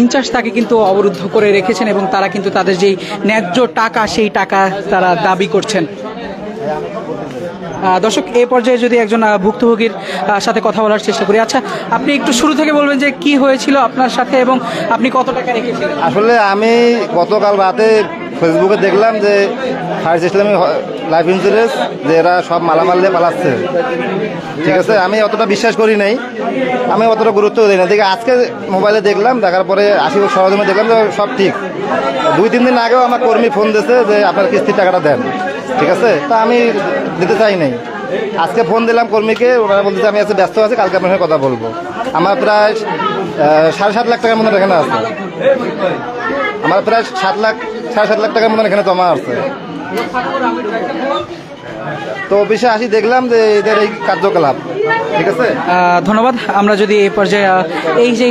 In charge তাকে কিন্তু অবরুদ্ধ করে রেখেছেন এবং তারা কিন্তু তাদের যেই ন্যায্য টাকা, সেই টাকা তারা দাবি করছেন। দর্শক, এ পর্যায়ে যদি একজন ভুক্তভোগীর সাথে কথা বলার চেষ্টা করি। আচ্ছা আপনি একটু শুরু থেকে বলবেন যে কি হয়েছিল আপনার সাথে এবং আপনি কত টাকা রেখেছিলেন? আসলে আমি গতকাল রাতে ফেসবুকে দেখলাম যে ফায়ার ইসলামী লাইফ ইন্স্যুরেন্স যে এরা সব মালামাল দিয়ে পালাচ্ছে। ঠিক আছে? আমি অতটা বিশ্বাস করি নাই। আমি অতটা গুরুত্ব দিই না। দেখি, আজকে মোবাইলে দেখলাম, দেখার পরে আশি সরজমে দেখলাম যে সব ঠিক। দুই, তিন দিন আগেও আমার কর্মী ফোন দিয়েছে যে আপনার কিস্তির টাকাটা দেন। ঠিক আছে? তা আমি দিতে চাই নাই। আজকে ফোন দিলাম কর্মীকে, ওনারা বলতেছে, আমি আজকে ব্যস্ত আছি, কালকে আপনার সঙ্গে কথা বলব। আমার প্রায় সাড়ে সাত লাখ টাকার মতো এখানে আছে। আমার প্রায় সাত লাখ সাড়ে সাত লাখ টাকার মতন এখানে জমা আছে। তো অফিসে আসি দেখলাম যে এদের এই কার্যকলাপ। ঠিক আছে? ধন্যবাদ। আমরা যদি এই পর্যায়ে এই যে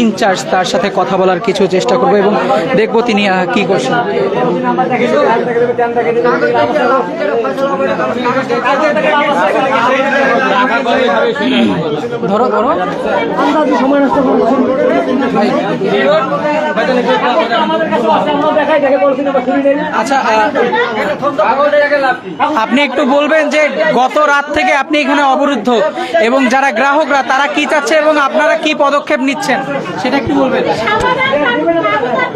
ইনচার্জ তার সাথে কথা বলার কিছু চেষ্টা করব এবং দেখব তিনি কি করছেন। ধরো ধরো। আচ্ছা আহ, আপনি একটু বলবেন যে গত রাত থেকে আপনি এখানে অবরুদ্ধ এবং যারা গ্রাহকরা তারা কি চাচ্ছে এবং আপনারা কি পদক্ষেপ নিচ্ছেন? সেটা একটু বলবেন।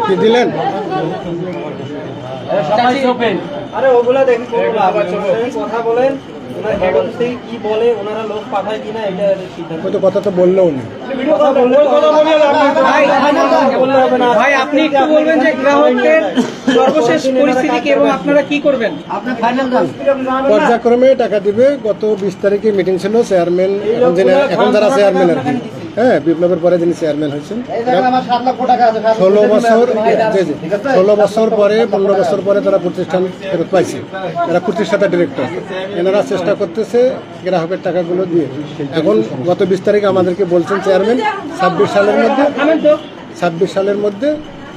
কি দিলেন? আরে ওগুলা কথা বলেন কি বলে ওনারা লোক পাঠায় কিনা এটা তো কথা তো বললে কথা বলে বললে হবে না ভাই আপনি একটু বলবেন যে গ্রাহকদের সর্বশেষ পরিস্থিতি কি এবং আপনারা কি করবেন? পর্যায়ক্রমে টাকা দিবে। গত বিশ তারিখে মিটিং ছিল চেয়ারম্যান এখন যারা চেয়ারম্যান আর কি। হ্যাঁ বিপ্লবের পরে যিনি চেয়ারম্যান হয়েছেন ষোলো বছর। ষোলো বছর পরে পনেরো বছর পরে তারা প্রতিষ্ঠান ফেরত পাইছে। এরা প্রতিষ্ঠাতা ডিরেক্টর এনারা চেষ্টা করতেছে গ্রাহকের টাকাগুলো দিয়ে। এখন গত বিশ তারিখে আমাদেরকে বলছেন চেয়ারম্যান ছাব্বিশ সালের মধ্যে ছাব্বিশ সালের মধ্যে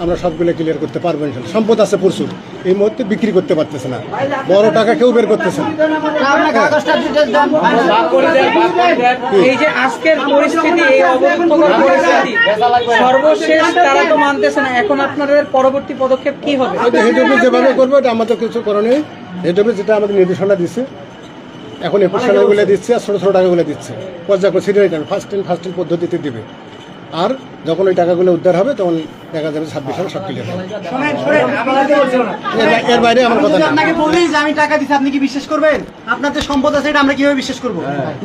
আমরা সবগুলো ক্লিয়ার করতে পারব সম্পদ আছে প্রচুর। এই মুহূর্তে বিক্রি করতে পারতেছে না। বড় টাকা কেউ বের করতেছে না। এই যে আজকের পরিস্থিতি এই পরিস্থিতি সর্বশেষ তারা তো মানতেছে না। এখন আপনাদের পরবর্তী পদক্ষেপ কি হবে? যেভাবে করব এটা আমাদের কিছু যেটা আমাদের নির্দেশনা দিচ্ছে এখন একুশ টাকাগুলো দিচ্ছে আর ছোটো ছোটো টাকাগুলো দিচ্ছে। Serial first in first in পদ্ধতিতে দিবে। আর যখন ওই টাকাগুলো উদ্ধার হবে তখন দেখা যাবে ছাব্বিশ সালে সব ক্লিয়ার এর বাইরে আমার কথা আপনাকে বলি যে আমি টাকা দিচ্ছি আপনি কি বিশ্বাস করবেন? আপনার যে সম্পদ আছে এটা আমরা কীভাবে বিশ্বাস করব?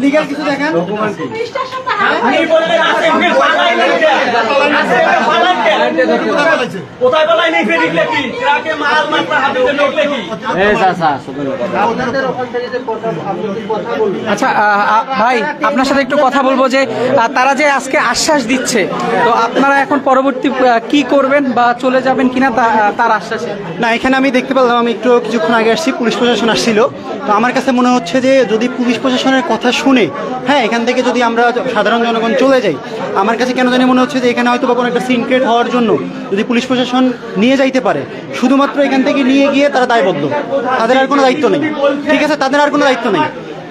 লিগাল কিছু দেখেন। আচ্ছা ভাই আপনার সাথে একটু কথা বলব যে তারা যে আজকে আশ্বাস দিচ্ছে তো আপনারা এখন পরবর্তী কি করবেন বা চলে যাবেন কিনা তার আশ্বাসে। না, এখানে আমি দেখতে পেলাম, আমি একটু কিছুক্ষণ আগে আসছি, পুলিশ প্রশাসন আসছিল। তো আমার কাছে মনে হচ্ছে যে যদি পুলিশ প্রশাসনের কথা শুনে হ্যাঁ এখান থেকে যদি আমরা সাধারণ জনগণ চলে যাই, আমার কাছে কেন জানি মনে হচ্ছে যে এখানে হয়তো বা কোনো একটা সিনক্রেট হওয়ার জন্য যদি পুলিশ প্রশাসন নিয়ে যাইতে পারে, শুধুমাত্র এখান থেকে নিয়ে গিয়ে তারা দায়বদ্ধ। তাদের আর কোনো দায়িত্ব নেই। ঠিক আছে, তাদের আর কোনো দায়িত্ব নেই।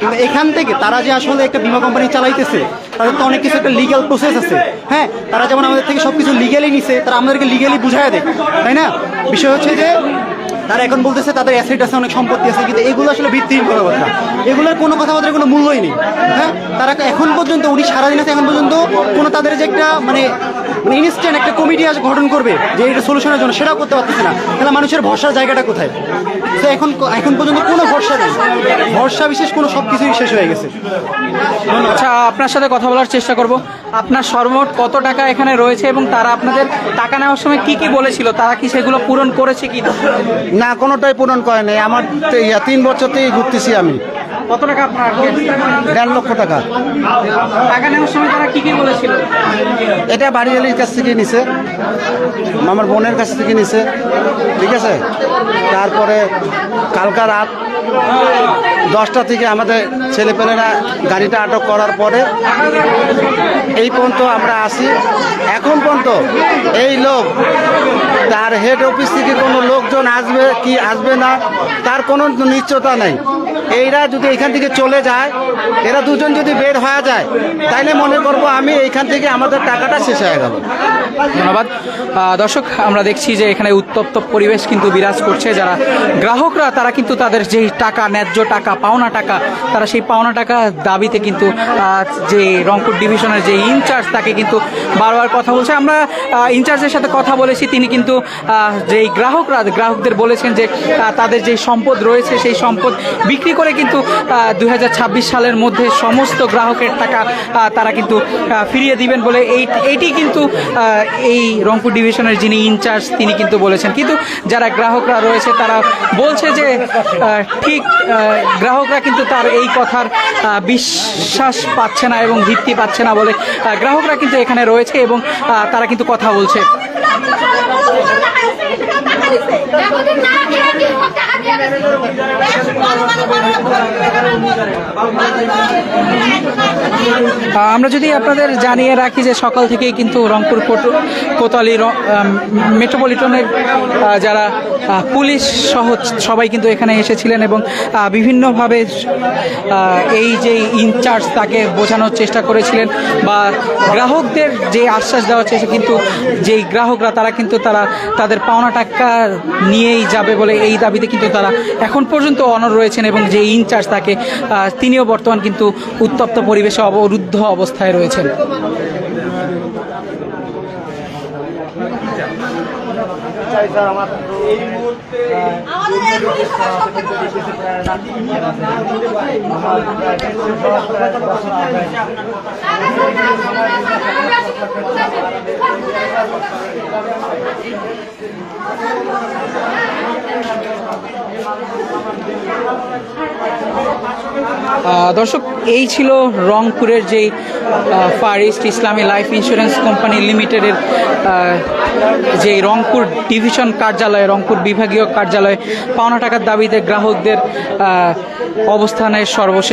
কিন্তু এখান থেকে তারা যে আসলে একটা বিমা কোম্পানি চালাইতেছে, তাদের তো অনেক কিছু একটা লিগ্যাল প্রসেস আছে। হ্যাঁ তারা যেমন আমাদের থেকে সব কিছু লিগ্যালি নিছে, তারা আমাদেরকে লিগ্যালি বুঝায় দেয়, তাই না? বিষয় হচ্ছে যে, তারা এখন বলতেছে তাদের অ্যাসেট আছে, অনেক সম্পত্তি আছে, কিন্তু এগুলো আসলে ভিত্তিহীন কথাবার্তা এগুলোর কোনো কথাবার্তার কোনো মূল্যই নেই। হ্যাঁ তারা এখন পর্যন্ত, উনি সারাদিন আছে, এখন পর্যন্ত কোনো তাদের যে একটা মানে মানে ইনস্ট্যান্ট একটা কমিটি আজ গঠন করবে যে এটা সলিউশনের জন্য সেটাও করতে পারতেছে না। তাহলে মানুষের ভরসার জায়গাটা কোথায়? তো এখন এখন পর্যন্ত কোনো ভরসা নেই। ভরসা বিশেষ কোনো সব কিছুই শেষ হয়ে গেছে। আচ্ছা আপনার সাথে কথা বলার চেষ্টা করব। আপনার সর্বমোট কত টাকা এখানে রয়েছে এবং তারা আপনাদের টাকা নেওয়ার সময় কি কি বলেছিল? তারা কি সেগুলো পূরণ করেছে কি না? কোনোটাই পূরণ করে নাই আমার তো ইয়া তিন বছর থেকে ঘুরতেছি আমি। কত টাকা আপনার দেড় লক্ষ টাকা। টাকা নেওয়ার সময় তারা কি কি বলেছিল? এটা বাড়িওয়ালির কাছ থেকে নিছে। আমার বোনের কাছ থেকে নিছে। ঠিক আছে? তারপরে কালকা রাত দশটা থেকে আমাদের ছেলেপেলেরা গাড়িটা আটক করার পরে এই পর্যন্ত আমরা আসি এখন পর্যন্ত এই লোক, তার হেড অফিস থেকে কোনো লোকজন আসবে কি আসবে না, তার কোনো নিশ্চয়তা নেই। এইরা যদি এখান থেকে চলে যায়, এরা দুজন যদি বের হয়ে যায়, তাইলে মনে করব আমি এইখান থেকে আমাদের টাকাটা শেষ হয়ে গেল। ধন্যবাদ। দর্শক, আমরা দেখছি যে এখানে উত্তপ্ত পরিবেশ কিন্তু বিরাজ করছে। যারা গ্রাহকরা, তারা কিন্তু তাদের যেই টাকা, ন্যায্য টাকা, পাওনা টাকা, তারা সেই পাওনা টাকা দাবিতে কিন্তু যে রংপুর ডিভিশনের যে ইনচার্জ, তাকে কিন্তু বারবার কথা বলছে। আমরা ইনচার্জের সাথে কথা বলেছি, তিনি কিন্তু যেই গ্রাহকরা, গ্রাহকদের বলেছেন যে তাদের যে সম্পদ রয়েছে, সেই সম্পদ বিক্রি করে কিন্তু দু হাজার ছাব্বিশ সালের মধ্যে সমস্ত গ্রাহকের টাকা তারা কিন্তু ফিরিয়ে দিবেন বলে এই এইটি কিন্তু এই রংপুর ডিভিশনের যিনি ইনচার্জ, তিনি কিন্তু বলেছেন। কিন্তু যারা গ্রাহকরা রয়েছে, তারা বলছে যে ঠিক গ্রাহকরা কিন্তু তার এই কথার বিশ্বাস পাচ্ছে না এবং ভিত্তি পাচ্ছে না বলে গ্রাহকরা কিন্তু এখানে রয়েছে এবং তারা কিন্তু কথা বলছে। আমরা যদি আপনাদের জানিয়ে রাখি যে সকাল থেকেই কিন্তু রংপুর র- মেট্রোপলিটনের যারা পুলিশ সহ সবাই কিন্তু এখানে এসেছিলেন এবং বিভিন্নভাবে এই যে ইনচার্জ তাকে বোঝানোর চেষ্টা করেছিলেন বা গ্রাহকদের যে আশ্বাস দেওয়ার চেষ্টা কিন্তু যেই গ্রাহকরা তারা কিন্তু তারা তাদের পাওনা টাকা নিয়েই যাবে বলে এই দাবিতে কিন্তু তারা এখন পর্যন্ত অনর রয়েছেন এবং যে ইনচার্জ তাকে তিনিও বর্তমান কিন্তু উত্তপ্ত পরিবেশে অবরুদ্ধ অবস্থায় রয়েছেন। দর্শক, এই ছিল রংপুরের যেই far east Islami life insurance company লিমিটেডের যে রংপুর ডিভিশন কার্যালয়, রংপুর বিভাগীয় কার্যালয়, পাওনা টাকার দাবিতে গ্রাহকদের অবস্থানের সর্বশেষ